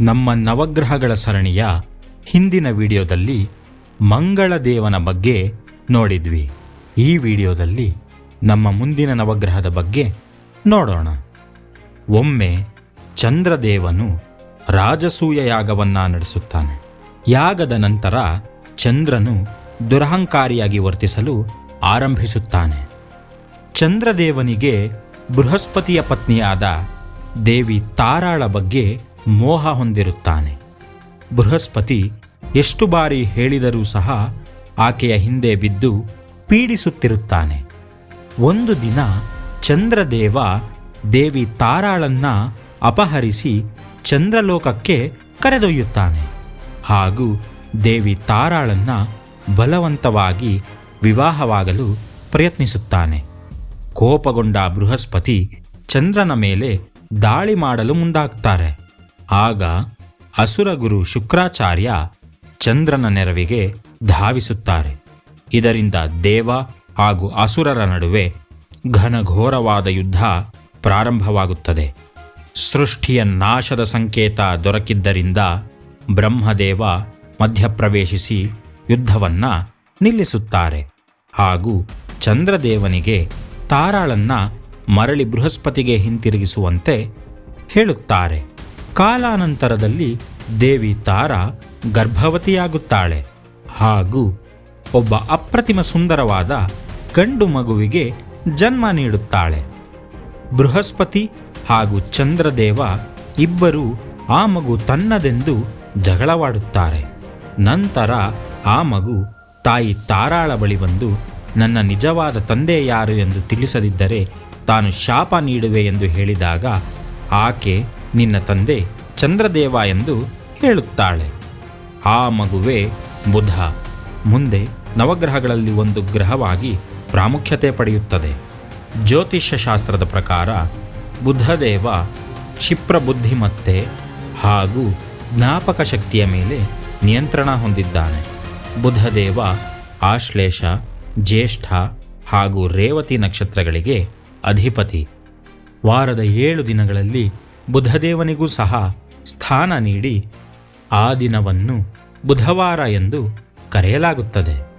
ನಮ್ಮ ನವಗ್ರಹಗಳ ಸರಣಿಯ ಹಿಂದಿನ ವಿಡಿಯೋದಲ್ಲಿ ಮಂಗಳ ದೇವನ ಬಗ್ಗೆ ನೋಡಿದ್ವಿ. ಈ ವಿಡಿಯೋದಲ್ಲಿ ನಮ್ಮ ಮುಂದಿನ ನವಗ್ರಹದ ಬಗ್ಗೆ ನೋಡೋಣ. ಒಮ್ಮೆ ಚಂದ್ರದೇವನು ರಾಜಸೂಯ ಯಾಗವನ್ನ ನಡೆಸುತ್ತಾನೆ. ಯಾಗದ ನಂತರ ಚಂದ್ರನು ದುರಹಂಕಾರಿಯಾಗಿ ವರ್ತಿಸಲು ಆರಂಭಿಸುತ್ತಾನೆ. ಚಂದ್ರದೇವನಿಗೆ ಬೃಹಸ್ಪತಿಯ ಪತ್ನಿಯಾದ ದೇವಿ ತಾರಾಳ ಬಗ್ಗೆ ಮೋಹ ಹೊಂದಿರುತ್ತಾನೆ. ಬೃಹಸ್ಪತಿ ಎಷ್ಟು ಬಾರಿ ಹೇಳಿದರೂ ಸಹ ಆಕೆಯ ಹಿಂದೆ ಬಿದ್ದು ಪೀಡಿಸುತ್ತಿರುತ್ತಾನೆ. ಒಂದು ದಿನ ಚಂದ್ರದೇವ ದೇವಿ ತಾರಾಳನ್ನ ಅಪಹರಿಸಿ ಚಂದ್ರಲೋಕಕ್ಕೆ ಕರೆದೊಯ್ಯುತ್ತಾನೆ. ಹಾಗೂ ದೇವಿ ತಾರಾಳನ್ನ ಬಲವಂತವಾಗಿ ವಿವಾಹವಾಗಲು ಪ್ರಯತ್ನಿಸುತ್ತಾನೆ. ಕೋಪಗೊಂಡ ಬೃಹಸ್ಪತಿ ಚಂದ್ರನ ಮೇಲೆ ದಾಳಿ ಮಾಡಲು ಮುಂದಾಗ್ತಾರೆ. ಆಗ ಅಸುರಗುರು ಶುಕ್ರಾಚಾರ್ಯ ಚಂದ್ರನ ನೆರವಿಗೆ ಧಾವಿಸುತ್ತಾರೆ. ಇದರಿಂದ ದೇವ ಹಾಗೂ ಅಸುರರ ನಡುವೆ ಘನಘೋರವಾದ ಯುದ್ಧ ಪ್ರಾರಂಭವಾಗುತ್ತದೆ. ಸೃಷ್ಟಿಯ ನಾಶದ ಸಂಕೇತ ದೊರಕಿದ್ದರಿಂದ ಬ್ರಹ್ಮದೇವ ಮಧ್ಯಪ್ರವೇಶಿಸಿ ಯುದ್ಧವನ್ನ ನಿಲ್ಲಿಸುತ್ತಾರೆ ಹಾಗೂ ಚಂದ್ರದೇವನಿಗೆ ತಾರಾಳನ್ನ ಮರಳಿ ಬೃಹಸ್ಪತಿಗೆ ಹಿಂತಿರುಗಿಸುವಂತೆ ಹೇಳುತ್ತಾರೆ. ಕಾಲಾನಂತರದಲ್ಲಿ ದೇವಿ ತಾರಾ ಗರ್ಭವತಿಯಾಗುತ್ತಾಳೆ ಹಾಗೂ ಒಬ್ಬ ಅಪ್ರತಿಮ ಸುಂದರವಾದ ಗಂಡು ಮಗುವಿಗೆ ಜನ್ಮ ನೀಡುತ್ತಾಳೆ. ಬೃಹಸ್ಪತಿ ಹಾಗೂ ಚಂದ್ರದೇವ ಇಬ್ಬರೂ ಆ ಮಗು ತನ್ನದೆಂದು ಜಗಳವಾಡುತ್ತಾರೆ. ನಂತರ ಆ ಮಗು ತಾಯಿ ತಾರಾಳ ಬಳಿ ಬಂದು, ನನ್ನ ನಿಜವಾದ ತಂದೆ ಯಾರು? ಎಂದು ತಿಳಿಸದಿದ್ದರೆ ತಾನು ಶಾಪ ನೀಡುವೆ ಎಂದು ಹೇಳಿದಾಗ, ಆಕೆ ನಿನ್ನ ತಂದೆ ಚಂದ್ರದೇವ ಎಂದು ಹೇಳುತ್ತಾಳೆ. ಆ ಮಗುವೇ ಬುಧ. ಮುಂದೆ ನವಗ್ರಹಗಳಲ್ಲಿ ಒಂದು ಗ್ರಹವಾಗಿ ಪ್ರಾಮುಖ್ಯತೆ ಪಡೆಯುತ್ತದೆ. ಜ್ಯೋತಿಷ್ಯ ಶಾಸ್ತ್ರದ ಪ್ರಕಾರ ಬುದ್ಧದೇವ ಕ್ಷಿಪ್ರ ಬುದ್ಧಿಮತ್ತೆ ಹಾಗೂ ಜ್ಞಾಪಕ ಶಕ್ತಿಯ ಮೇಲೆ ನಿಯಂತ್ರಣ ಹೊಂದಿದ್ದಾನೆ. ಬುಧದೇವ ಆಶ್ಲೇಷ, ಜ್ಯೇಷ್ಠ ಹಾಗೂ ರೇವತಿ ನಕ್ಷತ್ರಗಳಿಗೆ ಅಧಿಪತಿ. ವಾರದ ಏಳು ದಿನಗಳಲ್ಲಿ ಬುಧದೇವನಿಗೂ ಸಹ ಸ್ಥಾನ ನೀಡಿ ಆ ದಿನವನ್ನು ಬುಧವಾರ ಎಂದು ಕರೆಯಲಾಗುತ್ತದೆ.